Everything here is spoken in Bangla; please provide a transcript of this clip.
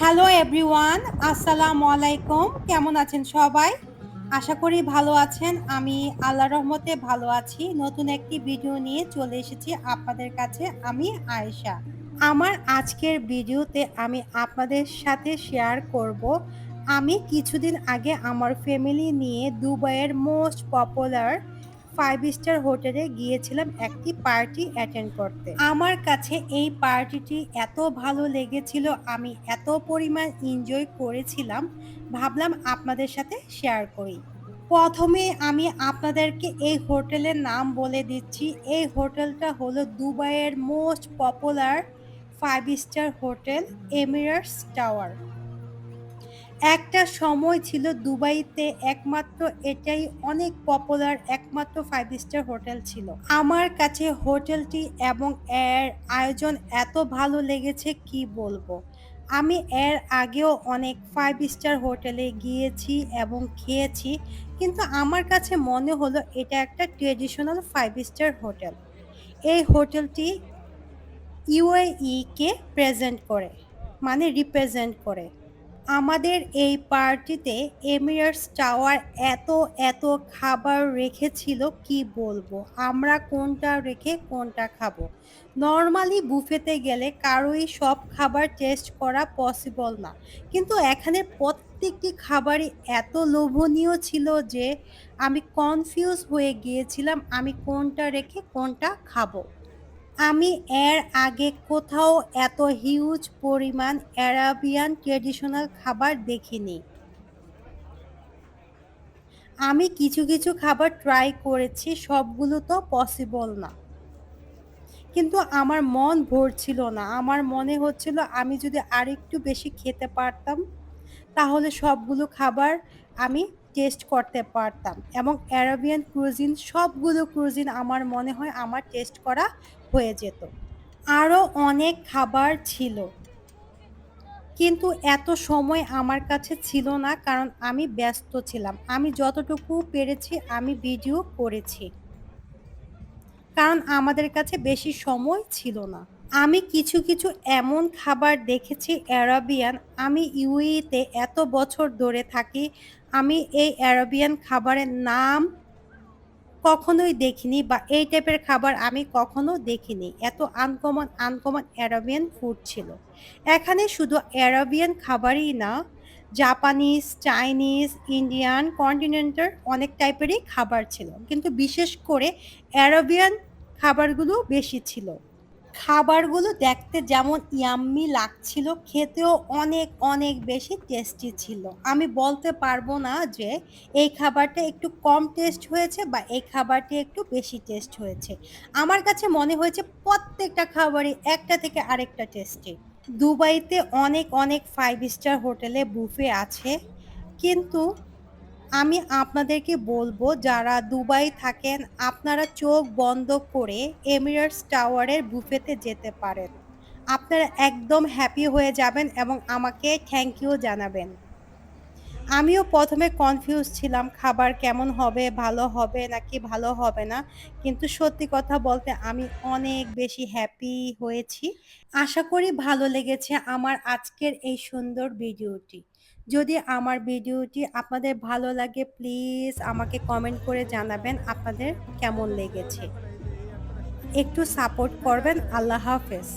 হ্যালো এভরিওয়ান আসসালামু আলাইকুম কেমন আছেন সবাই? আশা করি ভালো আছেন। আমি আল্লাহ রহমতে ভালো আছি। নতুন একটি ভিডিও নিয়ে চলে এসেছি আপনাদের কাছে। আমি আয়েশা। আমার আজকের ভিডিওতে আমি আপনাদের সাথে শেয়ার করব। আমি কিছুদিন আগে আমার ফ্যামিলি নিয়ে দুবাইয়ের মোস্ট পপুলার ফাইভ স্টার হোটেলে গিয়েছিলাম একটি পার্টি অ্যাটেন্ড করতে। আমার কাছে এই পার্টিটি এত ভালো লেগেছিল, আমি এত পরিমাণ এনজয় করেছিলাম, ভাবলাম আপনাদের সাথে শেয়ার করি। প্রথমে আমি আপনাদেরকে এই হোটেলের নাম বলে দিচ্ছি। এই হোটেলটা হলো দুবাইয়ের most popular five star hotel, Emirates tower. একটা সময় ছিল দুবাইতে একমাত্র এটাই অনেক পপুলার একমাত্র ফাইভ স্টার হোটেল ছিল। আমার কাছে হোটেলটি এবং এর আয়োজন এত ভালো লেগেছে কি বলব? আমি এর আগেও অনেক ফাইভ স্টার হোটেলে গিয়েছি এবং খেয়েছি, কিন্তু আমার কাছে মনে হলো এটা একটা ট্রেডিশনাল ফাইভ স্টার হোটেল এই হোটেলটি ইউএই কে প্রেজেন্ট করে মানে রিপ্রেজেন্ট করে। আমাদের এই পার্টিতে এমিরেটস টাওয়ার এত এত খাবার রেখেছিল, কি বলব? আমরা কোনটা রেখে কোনটা খাব? নর্মালি বুফেতে গেলে কারোই সব খাবার টেস্ট করা পসিবল না। কিন্তু এখানে প্রত্যেকটি খাবারই এত লোভনীয় ছিল যে, আমি কনফিউজ হয়ে গিয়েছিলাম আমি কোনটা রেখে কোনটা খাব। আমি এর আগে কোথাও এত হিউজ পরিমাণ অ্যারাবিয়ান ট্রেডিশনাল খাবার দেখিনি। আমি কিছু কিছু খাবার ট্রাই করেছি, সবগুলো তো পসিবল না। কিন্তু আমার মন ভরছিল না। আমার মনে হচ্ছিল আমি যদি আরেকটু বেশি খেতে পারতাম, তাহলে সবগুলো খাবার আমি টেস্ট করতে পারতাম এবং অ্যারাবিয়ান ক্রুজিন সবগুলো ক্রুজিন আমার মনে হয় আমার টেস্ট করা হয়ে যেত। আরও অনেক খাবার ছিল। কিন্তু এত সময় আমার কাছে ছিল না কারণ আমি ব্যস্ত ছিলাম। আমি যতটুকু পেরেছি আমি ভিডিও করেছি। কারণ আমাদের কাছে বেশি সময় ছিল না। আমি কিছু কিছু এমন খাবার দেখেছি অ্যারাবিয়ান আমি ইউএতে এত বছর ধরে থাকি আমি এই অ্যারাবিয়ান খাবারের নাম কখনোই দেখিনি বা এই টাইপের খাবার আমি কখনো দেখিনি। এত আনকমন আনকমন অ্যারাবিয়ান ফুড ছিল। এখানে শুধু অ্যারাবিয়ান খাবারই না জাপানিজ চাইনিজ ইন্ডিয়ান কন্টিনেন্টাল অনেক টাইপেরই খাবার ছিল। কিন্তু বিশেষ করে অ্যারাবিয়ান খাবারগুলো বেশি ছিল। খাবারগুলো দেখতে যেমন ইয়াম্মি লাগছিল, খেতেও অনেক অনেক বেশি টেস্টি ছিল। আমি বলতে পারব না যে এই খাবারটা একটু কম টেস্ট হয়েছে বা এই খাবারটি একটু বেশি টেস্ট হয়েছে। আমার কাছে মনে হয়েছে প্রত্যেকটা খাবারই একটা থেকে আরেকটা টেস্টি দুবাইতে অনেক অনেক ফাইভ স্টার হোটেলে বুফে আছে, কিন্তু আমি আপনাদেরকে বলব, যারা দুবাই থাকেন, আপনারা চোখ বন্ধ করে এমিরেটস টাওয়ারের বুফেতে যেতে পারেন। আপনারা একদম হ্যাপি হয়ে যাবেন এবং আমাকে থ্যাংক ইউ জানাবেন। আমিও প্রথমে কনফিউজ ছিলাম, খাবার কেমন হবে, ভালো হবে নাকি ভালো হবে না। কিন্তু সত্যি কথা বলতে আমি অনেক বেশি হ্যাপি হয়েছি। আশা করি ভালো লেগেছে আমার আজকের এই সুন্দর ভিডিওটি যদি আমার ভিডিওটি আপনাদের ভালো লাগে প্লিজ আমাকে কমেন্ট করে জানাবেন আপনাদের কেমন লেগেছে। একটু সাপোর্ট করবেন, আল্লাহ হাফেজ।